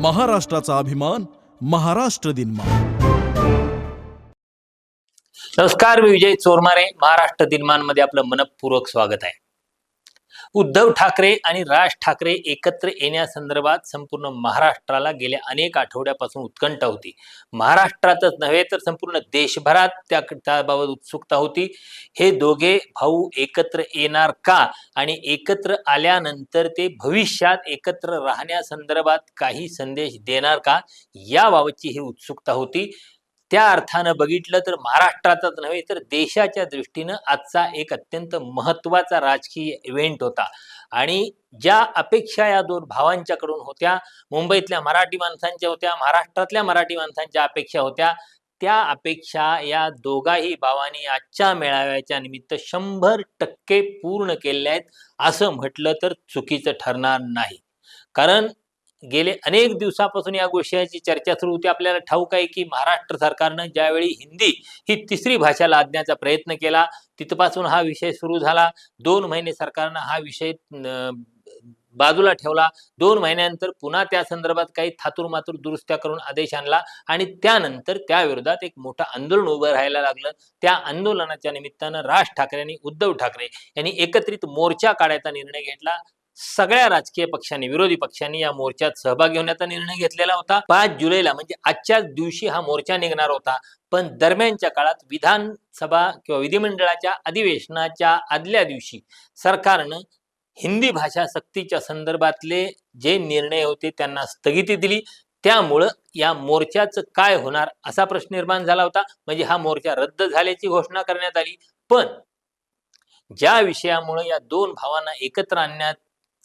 महाराष्ट्राचा अभिमान महाराष्ट्र दिन नमस्कार मी विजय चोरमारे. महाराष्ट्र दिनमानमध्ये आपलं मनपूर्वक स्वागत आहे. उद्धव ठाकरे आणि राज ठाकरे एकत्र येण्यासंदर्भात संपूर्ण महाराष्ट्राला गेल्या अनेक आठवड्यापासून उत्कंठा होती. महाराष्ट्रातच नव्हे तर संपूर्ण देशभरात त्या त्याबाबत उत्सुकता होती. हे दोघे भाऊ एकत्र येणार का? आणि एकत्र आल्यानंतर ते भविष्यात एकत्र राहण्यासंदर्भात काही संदेश देणार का? याबाबतची ही उत्सुकता होती. त्या अर्थानं बघितलं तर महाराष्ट्राचाच नव्हे तर देशाच्या दृष्टीनं आजचा एक अत्यंत महत्त्वाचा राजकीय इव्हेंट होता. आणि ज्या अपेक्षा या दोन भावांच्याकडून होत्या मुंबईतल्या मराठी माणसांच्या होत्या महाराष्ट्रातल्या मराठी माणसांच्या अपेक्षा होत्या त्या अपेक्षा या दोघाही भावांनी आजच्या मेळाव्याच्या निमित्त शंभर टक्के पूर्ण केलेल्या आहेत असं म्हटलं तर चुकीचं ठरणार नाही. कारण गेले अनेक दिवसापासून या गोष्टीची चर्चा सुरू होती. आपल्याला ठाऊक आहे की महाराष्ट्र सरकारनं ज्यावेळी हिंदी ही तिसरी भाषा लादण्याचा प्रयत्न केला तिथपासून हा विषय सुरू झाला. दोन महिने सरकारनं हा विषय बाजूला ठेवला. दोन महिन्यानंतर पुन्हा त्या संदर्भात काही थातूरमातूर दुरुस्त्या करून आदेश आणला आणि त्यानंतर त्या विरोधात एक मोठं आंदोलन उभं राहायला लागलं. त्या आंदोलनाच्या निमित्तानं राज ठाकरे आणि उद्धव ठाकरे यांनी एकत्रित मोर्चा काढायचा निर्णय घेतला. सगळ्या राजकीय पक्षांनी विरोधी पक्षांनी या मोर्चात सहभागी होण्याचा निर्णय घेतलेला होता. पाच जुलैला म्हणजे आजच्याच दिवशी हा मोर्चा निघणार होता. पण दरम्यानच्या काळात विधानसभा किंवा विधिमंडळाच्या अधिवेशनाच्या आदल्या दिवशी सरकारनं हिंदी भाषा सक्तीच्या संदर्भातले जे निर्णय होते त्यांना स्थगिती दिली. त्यामुळं या मोर्चाचं काय होणार असा प्रश्न निर्माण झाला होता. म्हणजे हा मोर्चा रद्द झाल्याची घोषणा करण्यात आली. पण ज्या विषयामुळे या दोन भावांना एकत्र आणण्यात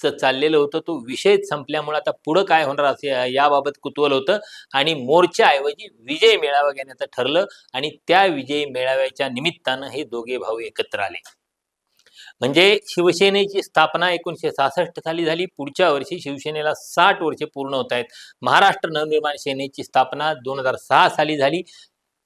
चाललेलं होतं. तो विषय संपल्यामुळे आता पुढं काय होणार असे याबाबत कुतूहल होतं. आणि मोर्चाऐवजी विजय मेळावा घेण्याचं ठरलं. आणि त्या विजय मेळाव्याच्या निमित्तानं हे दोघे भाऊ एकत्र आले. म्हणजे शिवसेनेची स्थापना एकोणीशे सहासष्ट साली झाली. पुढच्या वर्षी शिवसेनेला साठ वर्षे पूर्ण होत आहेत. महाराष्ट्र नवनिर्माण सेनेची स्थापना दोन हजार सहा साली झाली.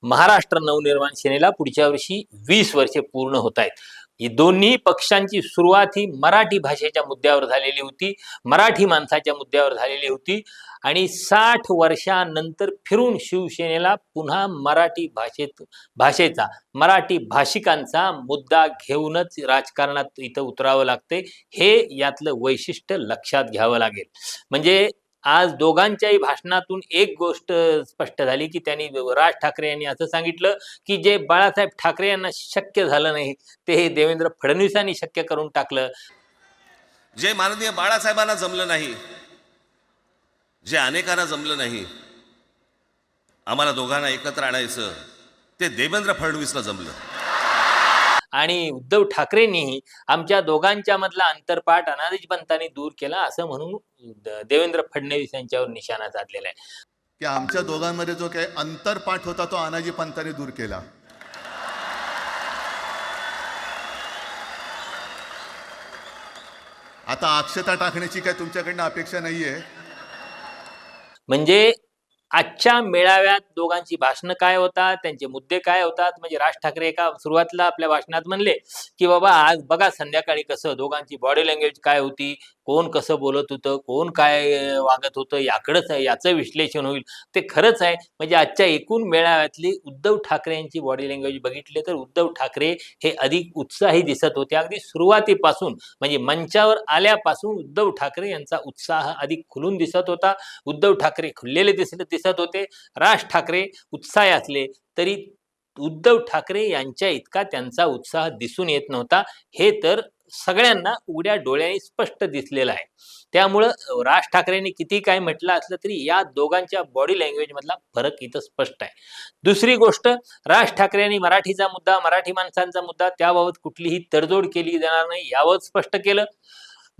महाराष्ट्र नवनिर्माण सेनेला पुढच्या वर्षी वीस वर्षे पूर्ण होत आहेत. ही दोन्ही पक्षांची सुरुवात ही मराठी भाषेच्या मुद्द्यावर झालेली होती मराठी माणसाच्या मुद्द्यावर झालेली होती आणि साठ वर्षानंतर फिरून शिवसेनेला पुन्हा मराठी भाषेत भाषेचा मराठी भाषिकांचा मुद्दा घेऊनच राजकारणात इथं उतरावं लागते. हे यातलं वैशिष्ट्य लक्षात घ्यावं लागेल. म्हणजे आज दोघांच्याही भाषणातून एक गोष्ट स्पष्ट झाली की त्यांनी राज ठाकरे यांनी असं सांगितलं की जे बाळासाहेब ठाकरे यांना शक्य झालं नाही ते हे देवेंद्र फडणवीसांनी शक्य करून टाकलं. जे माननीय बाळासाहेबांना जमलं नाही जे अनेकांना जमलं नाही आम्हाला दोघांना एकत्र आणायचं ते देवेंद्र फडणवीसला जमलं. आणि उद्धव ठाकरेंनीही आमच्या दोघांच्या मधला अंतरपाठ अनादिज पंतांनी दूर केला असं म्हणून देवेंद्र फडणवीस यांच्यावर निशाणा साधलेला आहे. की आमच्या दोघांमध्ये जो काही अंतरपाठ होता तो अनाजी पंतांनी दूर केला. आता अक्षता टाकण्याची काय तुमच्याकडनं अपेक्षा नाहीये. म्हणजे आजच्या मेळाव्यात दोघांची भाषणं काय होतात त्यांचे मुद्दे काय होतात? म्हणजे राज ठाकरे एका सुरुवातीला आपल्या भाषणात म्हणले की बाबा आज बघा संध्याकाळी कसं दोघांची बॉडी लँग्वेज काय होती कोण कसं बोलत होतं कोण काय वागत होतं याकडंच आहे याचं विश्लेषण होईल. ते खरंच आहे. म्हणजे आजच्या एकूण मेळाव्यातली उद्धव ठाकरे यांची बॉडी लँग्वेज बघितली तर उद्धव ठाकरे हे अधिक उत्साही दिसत होते. अगदी सुरुवातीपासून म्हणजे मंचावर आल्यापासून उद्धव ठाकरे यांचा उत्साह अधिक खुलून दिसत होता. उद्धव ठाकरे खुललेले दिसत दिसत होते. राज ठाकरे उत्साही असले तरी उद्धव ठाकरे यांच्या इतका त्यांचा उत्साह दिसून येत नव्हता. हे तर सगळ्यांना उघड्या डोळ्यांनी स्पष्ट दिसलेलं आहे. त्यामुळं राज ठाकरेंनी किती काय म्हटलं असलं तरी या दोघांच्या बॉडी लँग्वेज मधला फरक इथं स्पष्ट आहे. दुसरी गोष्ट राज ठाकरेंनी मराठीचा मुद्दा मराठी माणसांचा मुद्दा त्याबाबत कुठलीही तडजोड केली जाणार नाही यावर स्पष्ट केलं.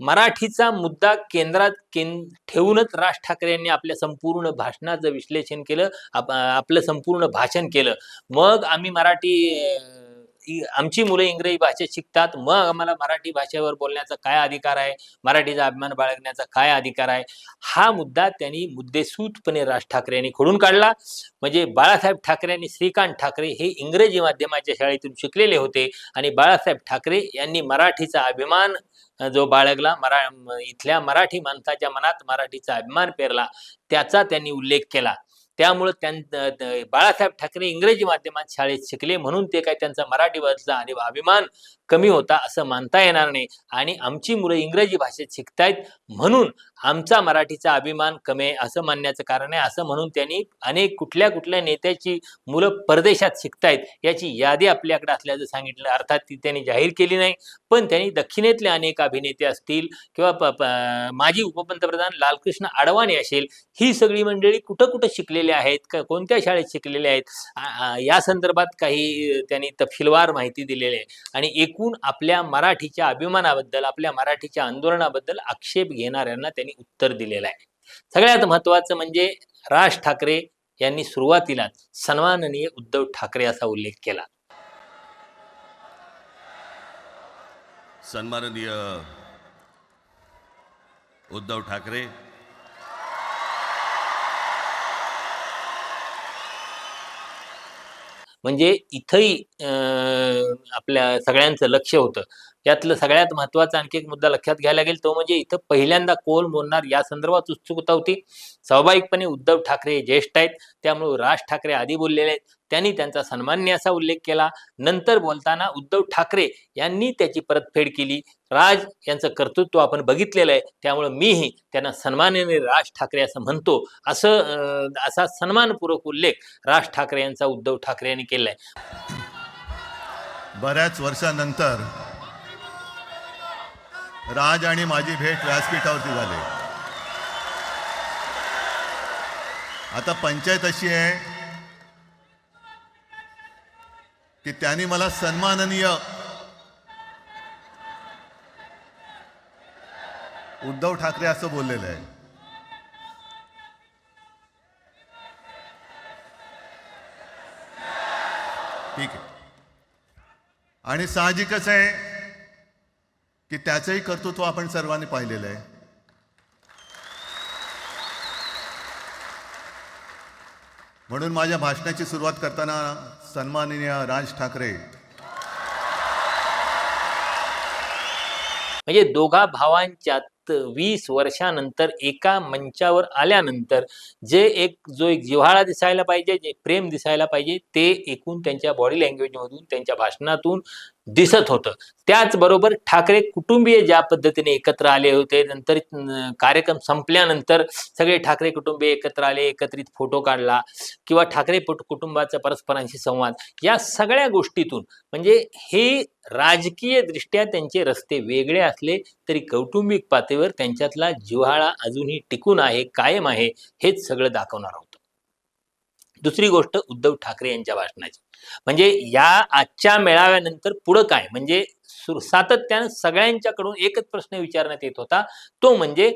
मराठीचा मुद्दा केंद्रात कें ठेवूनच राज ठाकरे यांनी आपल्या संपूर्ण भाषणाचं विश्लेषण केलं आप आपलं संपूर्ण भाषण केलं. मग आम्ही मराठी आमची मुलं इंग्रजी भाषेत शिकतात. मग आम्हाला मराठी भाषेवर बोलण्याचा काय अधिकार आहे? मराठीचा अभिमान बाळगण्याचा काय अधिकार आहे? हा मुद्दा त्यांनी मुद्देसूदपणे राज ठाकरे यांनी खोडून काढला. म्हणजे बाळासाहेब ठाकरे आणि श्रीकांत ठाकरे हे इंग्रजी माध्यमाच्या शाळेतून शिकलेले होते आणि बाळासाहेब ठाकरे यांनी मराठीचा अभिमान जो बाळगला मरा इथल्या मराठी माणसाच्या मनात मराठीचा अभिमान पेरला त्याचा त्यांनी उल्लेख केला. त्यामुळं त्यां बाळासाहेब ठाकरे इंग्रजी माध्यमात शाळेत शिकले म्हणून ते काय त्यांचा मराठीवरचा आणि अभिमान कमी होता असं मानता येणार नाही. आणि आमची मुलं इंग्रजी भाषेत शिकतायत म्हणून आमचा मराठीचा अभिमान कमी आहे असं मानण्याचं कारण आहे. असं म्हणून त्यांनी अनेक कुठल्या कुठल्या नेत्याची मुलं परदेशात शिकतायत याची यादी आपल्याकडे असल्याचं सांगितलं. अर्थात ती त्यांनी जाहीर केली नाही. पण त्यांनी दक्षिणेतले अनेक अभिनेते असतील किंवा प- माजी उपपंतप्रधान लालकृष्ण अडवाणी असेल ही सगळी मंडळी कुठं कुठं शिकलेली आहेत का कोणत्या शाळेत शिकलेले आहेत या संदर्भात काही त्यांनी तपशीलवार माहिती दिलेली आहे. आणि एकूण आपल्या मराठीच्या अभिमानाबद्दल आपल्या मराठीच्या आंदोलनाबद्दल आक्षेप घेणाऱ्यांना त्यांनी उत्तर दिलेलं आहे. सगळ्यात महत्वाचं म्हणजे राज ठाकरे यांनी सुरुवातीलाच सन्माननीय उद्धव ठाकरे असा उल्लेख केला. सन्माननीय उद्धव ठाकरे म्हणजे इथंही आपल्या सगळ्यांचं लक्ष होतं. यातलं सगळ्यात महत्त्वाचा आणखी एक मुद्दा लक्षात घ्यायला लागेल तो म्हणजे इथं पहिल्यांदा कोण बोलणार या संदर्भात उत्सुकता होती. स्वाभाविकपणे उद्धव ठाकरे हे ज्येष्ठ आहेत त्यामुळे राज ठाकरे आधी बोललेले आहेत. त्यांनी त्यांचा सन्मान्य असा उल्लेख केला. नंतर बोलताना उद्धव ठाकरे यांनी त्याची परतफेड केली. राज यांचं कर्तृत्व आपण बघितलेलं आहे. त्यामुळे मीही त्यांना सन्मानाने राज ठाकरे असं म्हणतो. असं असा सन्मानपूर्वक उल्लेख राज ठाकरे यांचा उद्धव ठाकरे यांनी केलाय बऱ्याच वर्षानंतर राज आणि माझी भेट व्यासपीठावरती झाली. आता पंचायत अशी आहे की त्यांनी मला सन्माननीय उद्धव ठाकरे असं बोललेलं आहे. ठीक आहे. आणि साहजिकच आहे की त्याचंही कर्तृत्व आपण सर्वांनी पाहिलेलं आहे. म्हणून माझ्या भाषणाची सुरुवात करताना सन्माननीय राज ठाकरे. म्हणजे दोघा भावांच्यात वीस वर्षानंतर एका मंचावर आल्यानंतर जे एक जो एक जिव्हाळा दिसायला पाहिजे जे प्रेम दिसायला पाहिजे ते एकूण त्यांच्या बॉडी लँग्वेजमधून त्यांच्या भाषणातून दिसत होतं. त्याचबरोबर ठाकरे कुटुंबीय ज्या पद्धतीने एकत्र आले होते नंतर कार्यक्रम संपल्यानंतर सगळे ठाकरे कुटुंबीय एकत्र आले एकत्रित फोटो काढला किंवा ठाकरे पुट- कुटुंबाचा परस्परांशी संवाद. या सगळ्या गोष्टीतून म्हणजे हे राजकीय दृष्ट्या त्यांचे रस्ते वेगळे असले तरी कौटुंबिक पातळीवर त्यांच्यातला जिव्हाळा अजूनही टिकून आहे कायम आहे हेच सगळं दाखवणार होतं दुसरी गोष्ट उद्धव ठाकरे यांच्या भाषणाची. म्हणजे या आजच्या मेळाव्यानंतर पुढं काय? म्हणजे सातत्यानं सगळ्यांच्याकडून एकच प्रश्न विचारण्यात येत होता. तो म्हणजे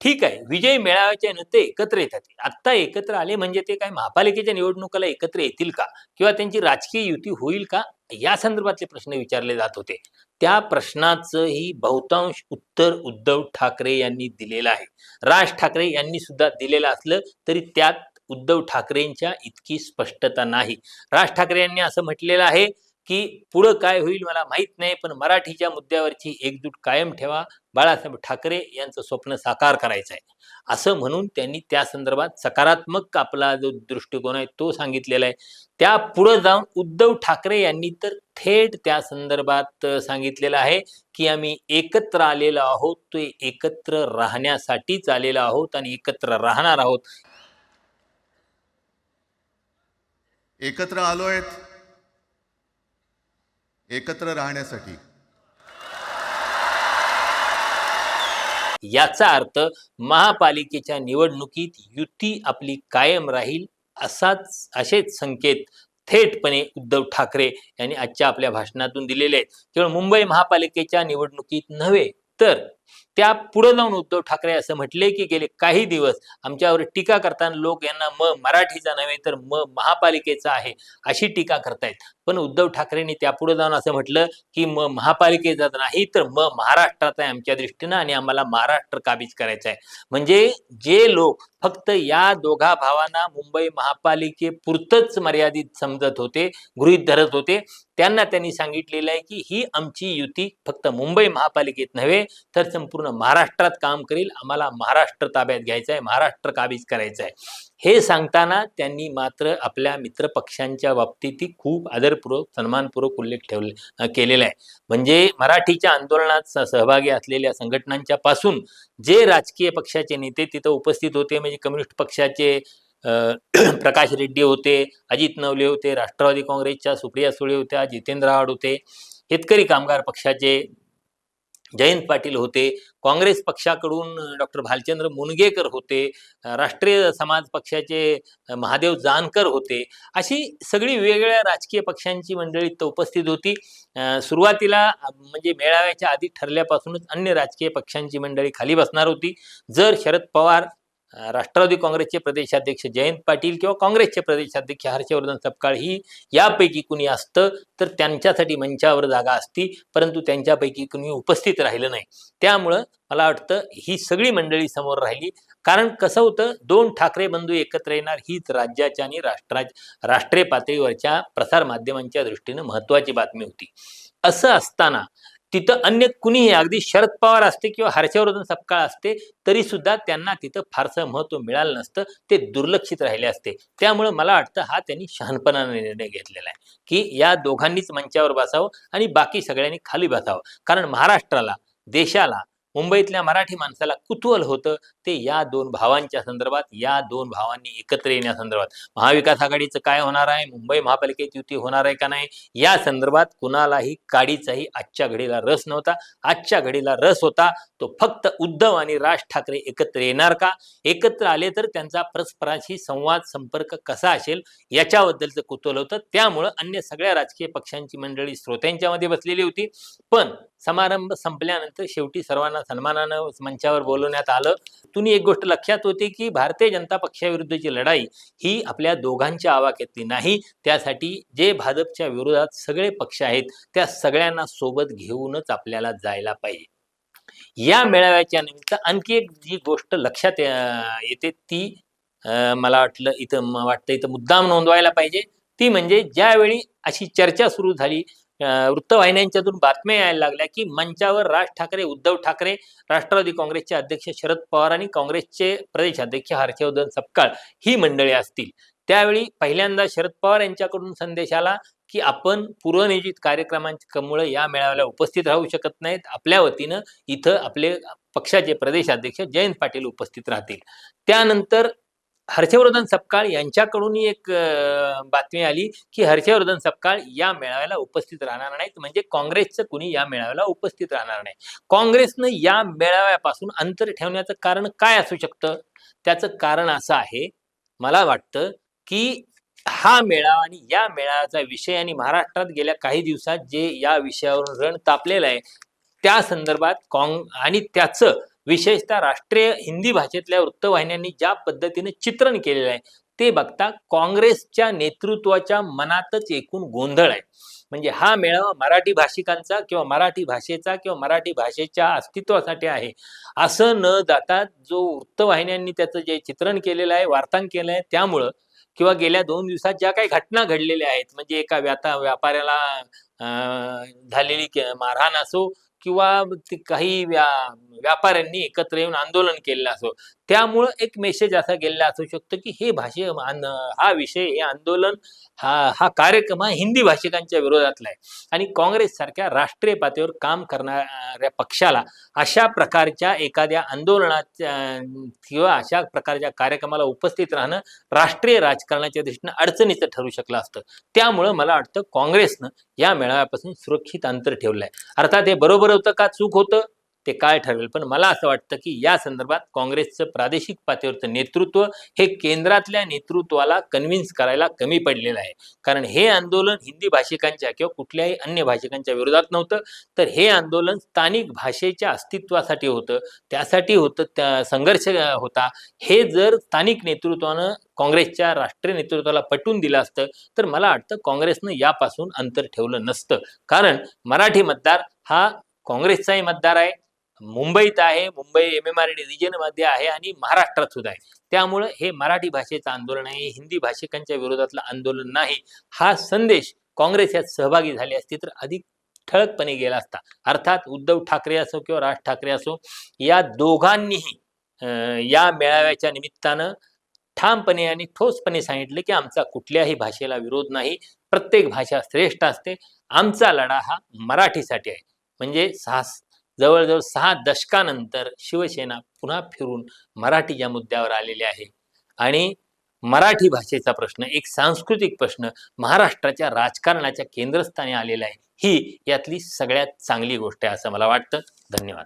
ठीक आहे विजय मेळाव्याच्या नंतर एकत्र येतात. आत्ता एकत्र आले म्हणजे ते काय महापालिकेच्या निवडणुकाला एकत्र येतील का? किंवा त्यांची राजकीय युती होईल का? या संदर्भातले प्रश्न विचारले जात होते. त्या प्रश्नाचंही बहुतांश उत्तर उद्धव ठाकरे यांनी दिलेलं आहे. राज ठाकरे यांनी सुद्धा दिलेलं असलं तरी त्यात उद्धव ठाकरेंच्या इतकी स्पष्टता नाही. राज ठाकरे यांनी असं म्हटलेलं आहे की पुढं काय होईल मला माहीत नाही पण मराठीच्या मुद्द्यावरची एकजूट कायम ठेवा. बाळासाहेब ठाकरे यांचं स्वप्न साकार करायचं आहे असं म्हणून त्यांनी त्या संदर्भात सकारात्मक आपला जो दृष्टिकोन आहे तो सांगितलेला आहे. त्या पुढं जाऊन उद्धव ठाकरे यांनी तर थेट त्या संदर्भात सांगितलेलं आहे की आम्ही एकत्र आलेलो आहोत. ते एकत्र राहण्यासाठीच आलेलो आहोत आणि एकत्र राहणार आहोत. एकत्र आलोयत एकत्र राहण्यासाठी. याचा अर्थ महापालिकेच्या निवडणुकीत युती आपली कायम राहील असाच असेच संकेत थेटपणे उद्धव ठाकरे यांनी आजच्या आपल्या भाषणातून दिलेले आहेत. केवळ मुंबई महापालिकेच्या निवडणुकीत नव्हे तर त्या पुढे जाऊन उद्धव ठाकरे असं म्हटले की गेले काही दिवस आमच्यावर टीका करताना लोक यांना म मराठीचा नव्हे तर म महापालिकेचा आहे अशी टीका करतायत. पण उद्धव ठाकरेंनी त्यापुढे जाऊन असं म्हटलं की म महापालिकेचा नाही तर म महाराष्ट्राचा आहे आमच्या दृष्टीनं आणि आम्हाला महाराष्ट्र काबीज करायचा आहे. म्हणजे जे लोक फक्त या दोघा भावांना मुंबई महापालिकेपुरतच मर्यादित समजत होते गृहीत धरत होते त्यांना त्यांनी सांगितलेलं आहे की ही आमची युती फक्त मुंबई महापालिकेत नव्हे तर संपूर्ण महाराष्ट्रात काम करील. आम्हाला महाराष्ट्र ताब्यात घ्यायचं आहे महाराष्ट्र काबीज करायचं आहे हे सांगताना त्यांनी मात्र आपल्या मित्रपक्षांच्या बाबतीत खूप आदरपूर्वक सन्मानपूर्वक उल्लेख ठेवले केलेला आहे. म्हणजे मराठीच्या आंदोलनात सहभागी असलेल्या संघटनांच्या पासून जे राजकीय पक्षाचे नेते तिथं उपस्थित होते म्हणजे कम्युनिस्ट पक्षाचे प्रकाश रेड्डी होते अजित नवले होते राष्ट्रवादी काँग्रेसच्या सुप्रिया सुळे होत्या जितेंद्र आड होते शेतकरी कामगार पक्षाचे जयंत पाटील होते काँग्रेस पक्षाकडून डॉक्टर भालचंद्र मुनगेकर होते राष्ट्रीय समाज पक्षाचे महादेव जानकर होते अशी सगळी वेगवेगळ्या राजकीय पक्षांची मंडळी तर उपस्थित होती. सुरुवातीला म्हणजे मेळाव्याच्या आधी ठरल्यापासूनच अन्य राजकीय पक्षांची मंडळी खाली बसणार होती. जर शरद पवार राष्ट्रवादी काँग्रेसचे प्रदेशाध्यक्ष जयंत पाटील किंवा काँग्रेसचे प्रदेशाध्यक्ष हर्षवर्धन सपकाळ ही यापैकी कुणी असतं तर त्यांच्यासाठी मंचावर जागा असती परंतु त्यांच्यापैकी कुणी उपस्थित राहिलं नाही. त्यामुळं मला वाटतं ही सगळी मंडळी समोर राहिली. कारण कसं होतं दोन ठाकरे बंधू एकत्र येणार हीच राज्याच्या आणि राष्ट्रा राष्ट्रीय पातळीवरच्या प्रसार माध्यमांच्या दृष्टीनं महत्वाची बातमी होती. असं असताना तिथं अन्य कुणीही अगदी शरद पवार असते किंवा हर्षवर्धन सपकाळ असते तरी सुद्धा त्यांना तिथं फारसं महत्त्व मिळालं नसतं. ते दुर्लक्षित राहिले असते. त्यामुळं मला वाटतं हा त्यांनी शहाणपणाने निर्णय घेतलेला आहे की या दोघांनीच मंचावर बसावं आणि बाकी सगळ्यांनी खाली बसावं. कारण महाराष्ट्राला देशाला मुंबईतल्या मराठी माणसाला कुतूहल होतं. ते या दोन भावांच्या संदर्भात या दोन भावांनी एकत्र येण्यासंदर्भात महाविकास आघाडीचं काय होणार आहे? मुंबई महापालिकेत युती होणार आहे का नाही? या संदर्भात कुणालाही काडीचाही आजच्या घडीला रस नव्हता. आजच्या घडीला रस होता तो फक्त उद्धव आणि राज ठाकरे एकत्र येणार का? एकत्र आले तर त्यांचा परस्परांशी संवाद संपर्क कसा असेल? याच्याबद्दलचं कुतूहल होतं. त्यामुळं अन्य सगळ्या राजकीय पक्षांची मंडळी श्रोत्यांच्यामध्ये बसलेली होती. पण समारंभ संपल्यानंतर शेवटी सर्वांना सन्मानानं मंचावर बोलवण्यात आलं. तुम्ही एक गोष्ट लक्षात होती की भारतीय जनता पक्षाविरुद्धची लढाई ही आपल्या दोघांच्या आवाक्यातली नाही. त्यासाठी जे भाजपच्या विरोधात सगळे पक्ष आहेत त्या सगळ्यांना सोबत घेऊनच आपल्याला जायला पाहिजे. या मेळाव्याच्या निमित्त आणखी एक जी गोष्ट लक्षात अं, येते ती अं, मला वाटलं इथं वाटतं इथं मुद्दाम नोंदवायला पाहिजे. ती म्हणजे ज्यावेळी अशी चर्चा सुरू झाली वृत्तवाहिन्यांच्यातून बातम्या यायला लागल्या की मंचावर राज ठाकरे उद्धव ठाकरे राष्ट्रवादी काँग्रेसचे अध्यक्ष शरद पवार आणि काँग्रेसचे प्रदेशाध्यक्ष हर्षवर्धन सपकाळ ही मंडळी असतील. त्यावेळी पहिल्यांदा शरद पवार यांच्याकडून संदेश आला की आपण पूर्वनियोजित कार्यक्रमांच्यामुळे या मेळाव्याला उपस्थित राहू शकत नाहीत. आपल्या वतीनं इथं आपले पक्षाचे प्रदेशाध्यक्ष जयंत पाटील उपस्थित राहतील. त्यानंतर हर्षवर्धन सपकाळ यांच्याकडूनही एक बातमी आली की हर्षवर्धन सपकाळ या मेळाव्याला उपस्थित राहणार नाहीत. म्हणजे काँग्रेसचं कुणी या मेळाव्याला उपस्थित राहणार नाही. काँग्रेसनं या मेळाव्यापासून अंतर ठेवण्याचं कारण काय असू शकतं? त्याचं कारण असं आहे मला वाटतं की हा मेळावा आणि या मेळाव्याचा विषय आणि महाराष्ट्रात गेल्या काही दिवसात जे या विषयावरून रण तापलेलं आहे त्या संदर्भात काँग आणि त्याचं विशेषतः राष्ट्रीय हिंदी भाषेतल्या वृत्तवाहिन्यांनी ज्या पद्धतीने चित्रण केलेलं आहे ते बघता काँग्रेसच्या नेतृत्वाच्या मनातच एकूण गोंधळ आहे. म्हणजे हा मेळावा मराठी भाषिकांचा किंवा मराठी भाषेचा किंवा मराठी भाषेच्या अस्तित्वासाठी आहे. असं न जाता जो वृत्तवाहिन्यांनी त्याचं जे चित्रण केलेलं आहे वार्तांक केलं आहे त्यामुळं किंवा गेल्या दोन दिवसात ज्या काही घटना घडलेल्या आहेत म्हणजे एका व्याता व्यापाऱ्याला अं, झालेली मारहाण असो किंवा काही व्या व्यापाऱ्यांनी एकत्र येऊन आंदोलन केलेलं असो त्यामुळं एक मेसेज असा गेलेला असू शकतो की हे भाषे हा विषय हे आंदोलन हा हा कार्यक्रम हा हिंदी भाषिकांच्या विरोधातला आहे. आणि काँग्रेस सारख्या राष्ट्रीय पातळीवर काम करणाऱ्या पक्षाला अशा प्रकारच्या एखाद्या आंदोलनाच्या किंवा अशा प्रकारच्या कार्यक्रमाला उपस्थित राहणं राष्ट्रीय राजकारणाच्या दृष्टीनं अडचणीचं ठरू शकलं असतं. त्यामुळं मला वाटतं काँग्रेसनं या मेळाव्यापासून सुरक्षित अंतर ठेवलं आहे अर्थात हे बरोबर होतं का? चूक होतं? ते काय ठरवेल. पण मला असं वाटतं की या संदर्भात काँग्रेसचं प्रादेशिक पातळीवरचं नेतृत्व हे केंद्रातल्या नेतृत्वाला कन्व्हिन्स करायला कमी पडलेलं आहे. कारण हे आंदोलन हिंदी भाषिकांच्या किंवा कुठल्याही अन्य भाषिकांच्या विरोधात नव्हतं. तर हे आंदोलन स्थानिक भाषेच्या अस्तित्वासाठी होतं. त्यासाठी होतं त्या संघर्ष होता. हे जर स्थानिक नेतृत्वानं काँग्रेसच्या राष्ट्रीय नेतृत्वाला पटवून दिलं असतं तर मला वाटतं काँग्रेसनं यापासून अंतर ठेवलं नसतं. कारण मराठी मतदार हा काँग्रेसचाही मतदार आहे. मुंबईत आहे Mumbai M M R D रिजनमध्ये आहे आणि महाराष्ट्रात सुद्धा आहे. त्यामुळं हे मराठी भाषेचं आंदोलन आहे हिंदी भाषिकांच्या विरोधातलं आंदोलन नाही. हा संदेश काँग्रेस यात सहभागी झाले असते तर अधिक ठळकपणे गेला असता. अर्थात उद्धव ठाकरे असो किंवा राज ठाकरे असो या दोघांनीही या मेळाव्याच्या निमित्तानं ठामपणे आणि ठोसपणे सांगितलं की आमचा कुठल्याही भाषेला विरोध नाही. प्रत्येक भाषा श्रेष्ठ असते. आमचा लढा हा मराठीसाठी आहे. म्हणजे सहा जवळजवळ सहा दशकानंतर शिवसेना पुन्हा फिरून मराठीच्या मुद्द्यावर आलेली आहे. आणि मराठी भाषेचा प्रश्न एक सांस्कृतिक प्रश्न महाराष्ट्राच्या राजकारणाच्या केंद्रस्थानी आलेला आहे. ही यातली सगळ्यात चांगली गोष्ट आहे असं मला वाटतं. धन्यवाद.